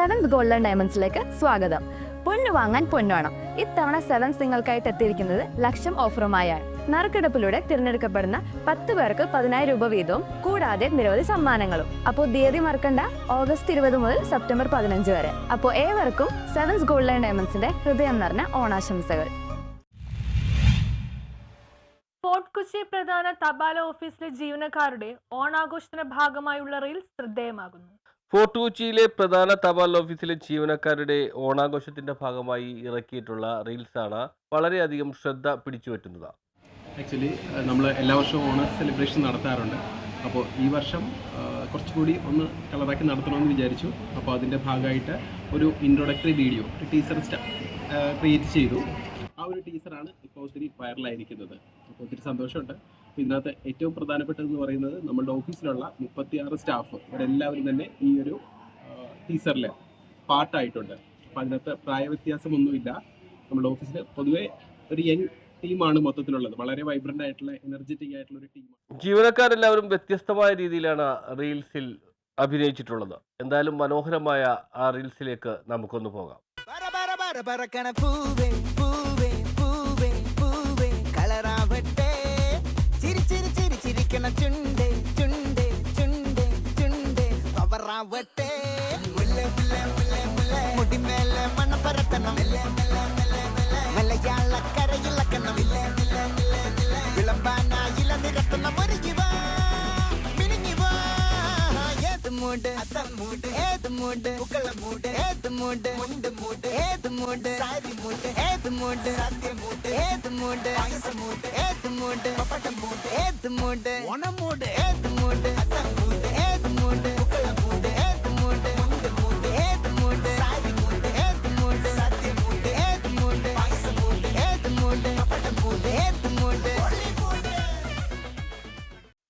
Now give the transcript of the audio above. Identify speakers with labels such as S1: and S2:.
S1: Seventh golden ഡയമണ്ട്സിലേക്ക് സ്വാഗതം. പൊന്നു വാങ്ങാൻ പൊന്നുവേണം ഇത്തവണ സെവൻസ് നിങ്ങൾക്കായിട്ട് എത്തിയിരിക്കുന്നത് ലക്ഷം ഓഫറുമായാണ് നറുക്കെടുപ്പിലൂടെ തിരഞ്ഞെടുക്കപ്പെടുന്ന പത്ത് പേർക്ക് പതിനായിരം രൂപ വീതവും കൂടാതെ നിരവധി സമ്മാനങ്ങളും. അപ്പോൾ തീയതി മറക്കണ്ട ഓഗസ്റ്റ് ഇരുപത് മുതൽ സെപ്റ്റംബർ പതിനഞ്ച് വരെ. അപ്പോൾ ഏവർക്കും സെവൻസ് ഗോൾഡൻ ഡയമണ്ട്സിന്റെ ഹൃദയം നിറഞ്ഞ ഓണാശംസകൾ.
S2: ഫോർട്ട് കൊച്ചി പ്രധാന തപാല ഓഫീസിലെ ജീവനക്കാരുടെ ഓണാഘോഷത്തിന്റെ ഭാഗമായുള്ള റീൽസ് ശ്രദ്ധേയമാകുന്നു.
S3: ഫോർട്ട് കൊച്ചിയിലെ പ്രധാന തപാൽ ഓഫീസിലെ ജീവനക്കാരുടെ ഓണാഘോഷത്തിന്റെ ഭാഗമായി ഇറക്കിയിട്ടുള്ള റീൽസാണ് വളരെയധികം ശ്രദ്ധ പിടിച്ചുപറ്റുന്നത്.
S4: ആക്ച്വലി നമ്മൾ എല്ലാ വർഷവും ഓണ സെലിബ്രേഷൻ നടത്താറുണ്ട്. അപ്പോൾ ഈ വർഷം കുറച്ചുകൂടി ഒന്ന് കളറാക്കി നടത്തണമെന്ന് വിചാരിച്ചു. അപ്പോൾ അതിന്റെ ഭാഗമായിട്ട് ഒരു ഇൻട്രൊഡക്ടറി വീഡിയോ ഒരു ടീസർ ക്രിയേറ്റ് ചെയ്തു. ആ ഒരു ടീസറാണ് ഇപ്പോൾ ഒത്തിരി വൈറലായിരിക്കുന്നത് അപ്പോൾ ഒത്തിരി സന്തോഷമുണ്ട്. ഇതിനകത്ത് ഏറ്റവും പ്രധാനപ്പെട്ടതെന്ന് പറയുന്നത് നമ്മളുടെ ഓഫീസിലുള്ള മുപ്പത്തിയാറ് സ്റ്റാഫ് ഇവരെല്ലാവരും തന്നെ ഈ ഒരു ടീസറിൽ പാർട്ടായിട്ടുണ്ട്. അപ്പോൾ അതിനകത്ത് പ്രായവ്യത്യാസമൊന്നുമില്ല. നമ്മുടെ ഓഫീസിൽ പൊതുവേ ഒരു യങ് ടീമാണ് മൊത്തത്തിലുള്ളത്. വളരെ വൈബ്രന്റ് ആയിട്ടുള്ള എനർജറ്റിക് ആയിട്ടുള്ള ഒരു ടീമാണ്.
S3: ജീവനക്കാരെല്ലാവരും വ്യത്യസ്തമായ രീതിയിലാണ് റീൽസിൽ അഭിനയിച്ചിട്ടുള്ളത്. എന്തായാലും മനോഹരമായ ആ റീൽസിലേക്ക് നമുക്കൊന്ന് പോകാം.
S5: ഏത് മൂട്? ഏത് മൂട്? മൂട്. ഏത് mood?